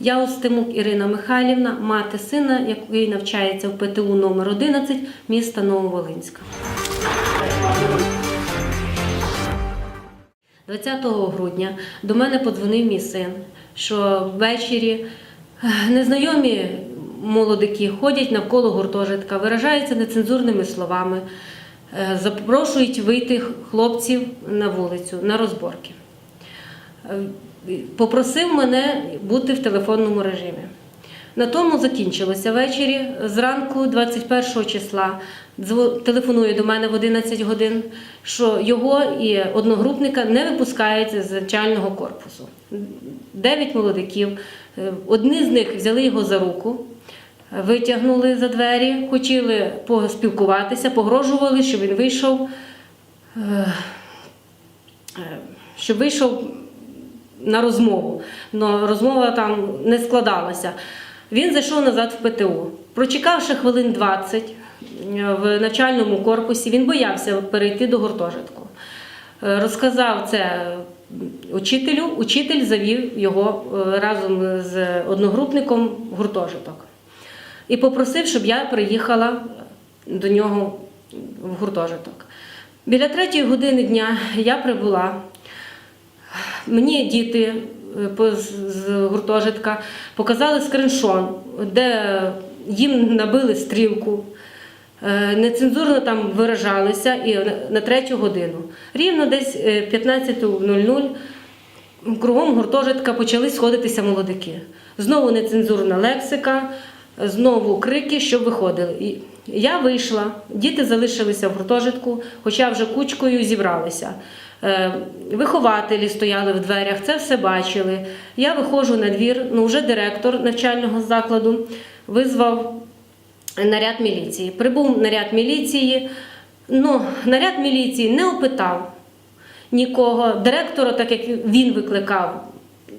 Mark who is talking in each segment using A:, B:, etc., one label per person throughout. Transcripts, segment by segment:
A: Я Остимук Ірина Михайлівна, мати сина, який навчається в ПТУ номер 11 міста Нововолинська. 20 грудня до мене подзвонив мій син, що ввечері незнайомі молодики ходять навколо гуртожитка, виражаються нецензурними словами, е, запрошують вийти хлопців на вулицю на розборки. Попросив мене бути в телефонному режимі. На тому закінчилося ввечері. Зранку, 21 числа, телефонує до мене в 11 годин, що його і одногрупника не випускають з начального корпусу. Дев'ять молодиків. Е, Одні з них взяли його за руку, витягнули за двері, хотіли поспілкуватися, погрожували, щоб він вийшов, е, е, щоб вийшов на розмову. Но розмова там не складалася. Він зайшов назад в ПТУ. Прочекавши хвилин 20 в навчальному корпусі, він боявся перейти до гуртожитку. Е, Розказав це учителю, учитель завів його е, разом з одногрупником в гуртожиток і попросив, щоб я приїхала до нього в гуртожиток. Біля третьої години дня я прибула. Мені діти е, з гуртожитка показали скриншон, де їм набили стрілку, е, нецензурно там виражалися і на- третю годину. Рівно десь е, 15.00 кругом гуртожитка почали сходитися молодики. Знову нецензурна лексика, знову крики, щоб виходили. Я вийшла, діти залишилися в гуртожитку, хоча вже кучкою зібралися. Е, Вихователі стояли в дверях, це все бачили. Я виходжу на двір, ну вже директор навчального закладу визвав наряд міліції. Прибув наряд міліції, ну, наряд міліції не опитав нікого. Директора, так як він викликав,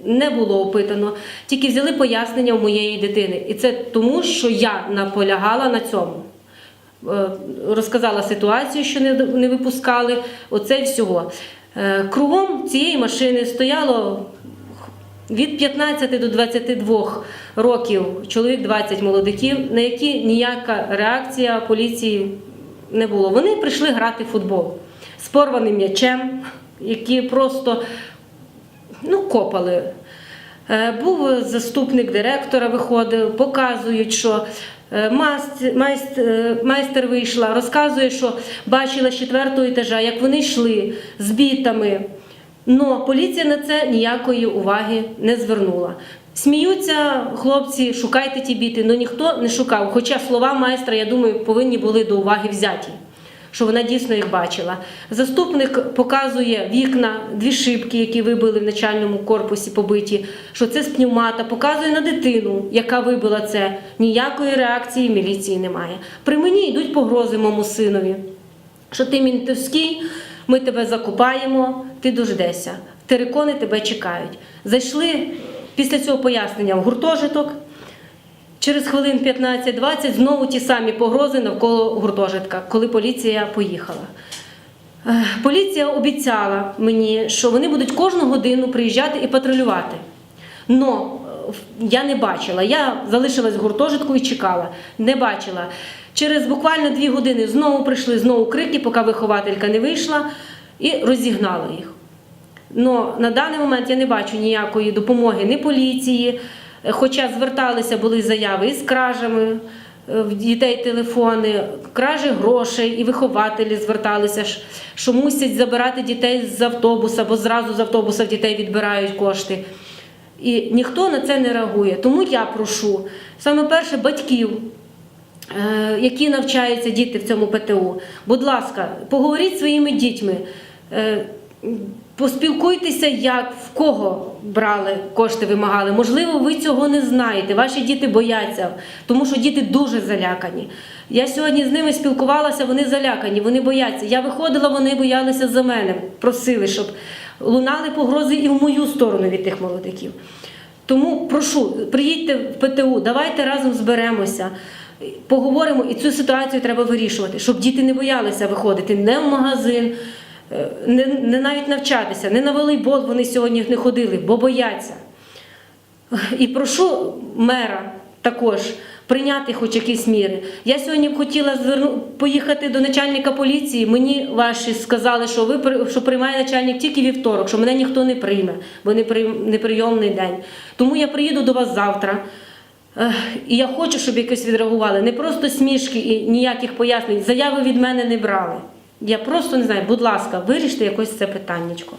A: не було опитано. Тільки взяли пояснення у моєї дитини. І це тому, що я наполягала на цьому. Е, Розказала ситуацію, що не, випускали. Оце всього. Е, Кругом цієї машини стояло від 15 до 22 років чоловік 20 молодиків, на які ніяка реакція поліції не було. Вони прийшли грати в футбол з порваним м'ячем, які просто ну, копали. Е, Був заступник директора, виходив, показують, що е, е, майстер вийшла, розказує, що бачила з четвертого етажа, як вони йшли з бітами. Но поліція на це ніякої уваги не звернула. Сміються хлопці, шукайте ті біти, але ніхто не шукав. Хоча слова майстра, я думаю, повинні були до уваги взяті що вона дійсно їх бачила. Заступник показує вікна, дві шибки, які вибили в начальному корпусі, побиті, що це з пневмата, показує на дитину, яка вибила це. Ніякої реакції міліції немає. При мені йдуть погрози моєму синові, що ти мінтовський, ми тебе закупаємо, ти дождешся. Терикони тебе чекають. Зайшли після цього пояснення в гуртожиток. Через хвилин 15-20 знову ті самі погрози навколо гуртожитка, коли поліція поїхала. Е, Поліція обіцяла мені, що вони будуть кожну годину приїжджати і патрулювати. Но е, я не бачила. Я залишилась в гуртожитку і чекала. Не бачила. Через буквально дві години знову прийшли знову крики, поки вихователька не вийшла, і розігнала їх. Но на даний момент я не бачу ніякої допомоги ні поліції, хоча зверталися були заяви із кражами е, в дітей телефони, кражі грошей, і вихователі зверталися, що мусять забирати дітей з автобуса, бо зразу з автобуса дітей відбирають кошти. І ніхто на це не реагує. Тому я прошу саме перше батьків. е, Які навчаються діти в цьому ПТУ, будь ласка, поговоріть зі своїми дітьми, е, Поспілкуйтеся, як в кого брали кошти, вимагали. Можливо, ви цього не знаєте. Ваші діти бояться, тому що діти дуже залякані. Я сьогодні з ними спілкувалася, вони залякані, вони бояться. Я виходила, вони боялися за мене, просили, щоб лунали погрози і в мою сторону від тих молодиків. Тому прошу, приїдьте в ПТУ, давайте разом зберемося. Поговоримо, і цю ситуацію треба вирішувати, щоб діти не боялися виходити не в магазин, не, не навіть навчатися, не на волейбол вони сьогодні не ходили, бо бояться. І прошу мера також прийняти хоч якісь міри. Я сьогодні б хотіла зверну... поїхати до начальника поліції. Мені ваші сказали, що ви що приймає начальник тільки вівторок, що мене ніхто не прийме, бо не при... неприйомний день. Тому я приїду до вас завтра. І я хочу, щоб якось відреагували. Не просто смішки і ніяких пояснень. Заяви від мене не брали. Я просто не знаю, будь ласка, виріште якось це питаннячко.